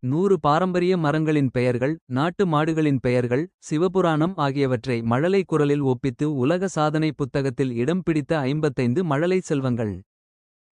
நூறு பாரம்பரிய மரங்களின் பெயர்கள் நாட்டு மாடுகளின் பெயர்கள் சிவபுராணம் ஆகியவற்றை மழலை குரலில் ஒப்பித்து உலக சாதனை புத்தகத்தில் இடம் பிடித்த ஐம்பத்தைந்து மழலை செல்வங்கள்.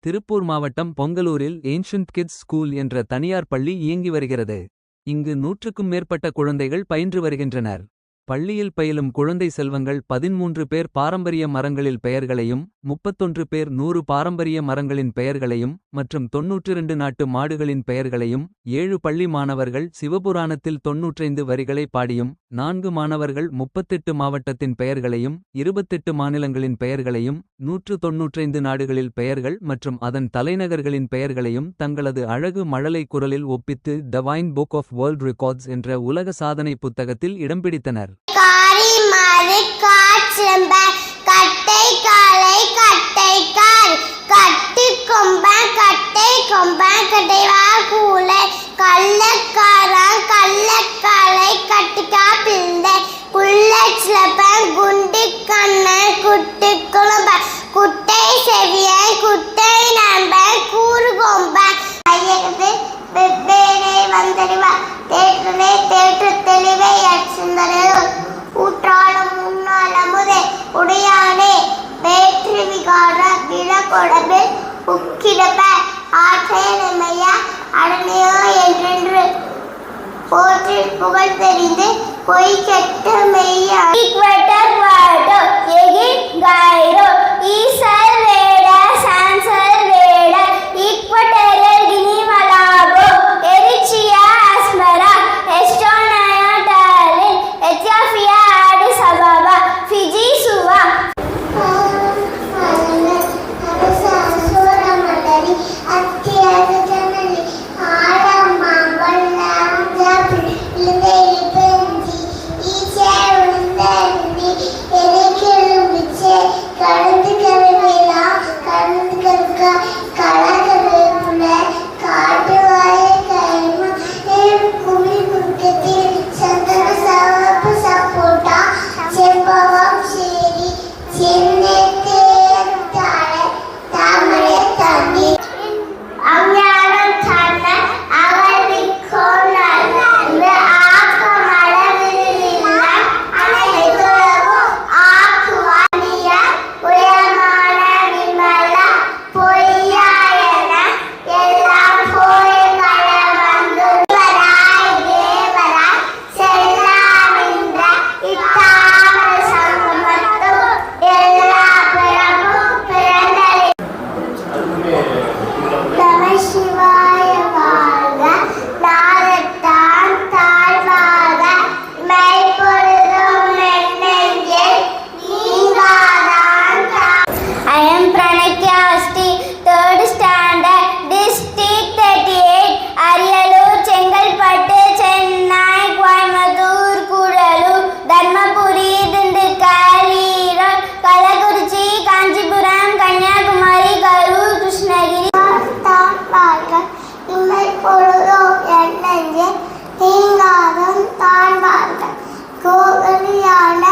திருப்பூர் மாவட்டம் பொங்கலூரில் ஏன்ஷன்ட் கிட்ஸ் ஸ்கூல் என்ற தனியார் பள்ளி இயங்கி வருகிறது. இங்கு நூற்றுக்கும் மேற்பட்ட குழந்தைகள் பயின்று வருகின்றனர். பள்ளியில் பயிலும் குழந்தை செல்வங்கள் பதின்மூன்று பேர் பாரம்பரிய மரங்களில் பெயர்களையும் முப்பத்தொன்று பேர் நூறு பாரம்பரிய மரங்களின் பெயர்களையும் மற்றும் தொன்னூற்றிரண்டு நாட்டு மாடுகளின் பெயர்களையும் ஏழு பள்ளி மாணவர்கள் சிவபுராணத்தில் தொன்னூற்றைந்து வரிகளை பாடியும் நான்கு மாணவர்கள் முப்பத்தெட்டு மாவட்டத்தின் பெயர்களையும் இருபத்தெட்டு மாநிலங்களின் பெயர்களையும் நூற்று தொன்னூற்றைந்து நாடுகளில் பெயர்கள் மற்றும் அதன் தலைநகர்களின் பெயர்களையும் தங்களது அழகு மழலை குரலில் ஒப்பித்து the vine book of world records என்ற உலக சாதனை புத்தகத்தில் இடம்பிடித்தனர் காரி மாறு காற்றம்ப கட்டை காலை கட்டை கால் கட்டு கொம்ப கட்டை கொம்பன் கட்டைவா கூலை கள்ளக்காரா கள்ளக்காலை கட்டுக்கா பிள்ளை குள்ள சிலப்ப குண்டு கண்ணன் குட்டு குழம்ப குட்டை செவிய குட்டை நம்ப கூறு கொம்ப. வெவ்வேறே வந்தறிவா தேற்றனே தேற்று தெளிவை அச்சுந்த. அடனையோ என்றென்று போற்றி புகழ் தெரிந்து பொய் கெட்ட மெய்யா நீங்காதும் தாழ்வார்கள். வாழ்க கோகலியான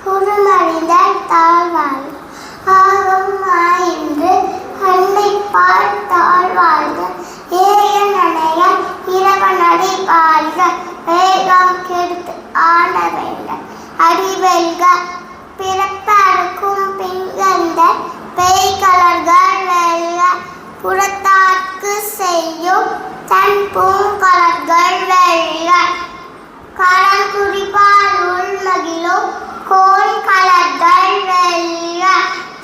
குறுமறிந்த தாழ்வாழ்க ஆகும் ஆயின்று அன்னை பால் தாழ்வாழ்க ஏய நனைய இரவனடி வாழ்க வேகம் கெடுத்து ஆட வேண்ட அறிவெல்க பிறப்பறுக்கும் பின்கந்த பேய்கலர்கள் வெல்க. புறத்தாக்கு செய்யும் தன் பூ கரல் குறிப்பால் உள்மகிழோ கோல் கலத்தல் வெல்ல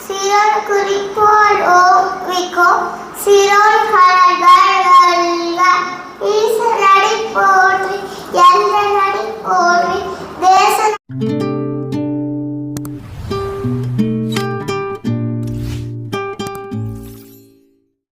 சிறோன் குறிப்போல் ஓவிக்கோ சிறோன் கலர்கள் வெல்ல ஈச நடி போற்றி எந்த நடி போற்றி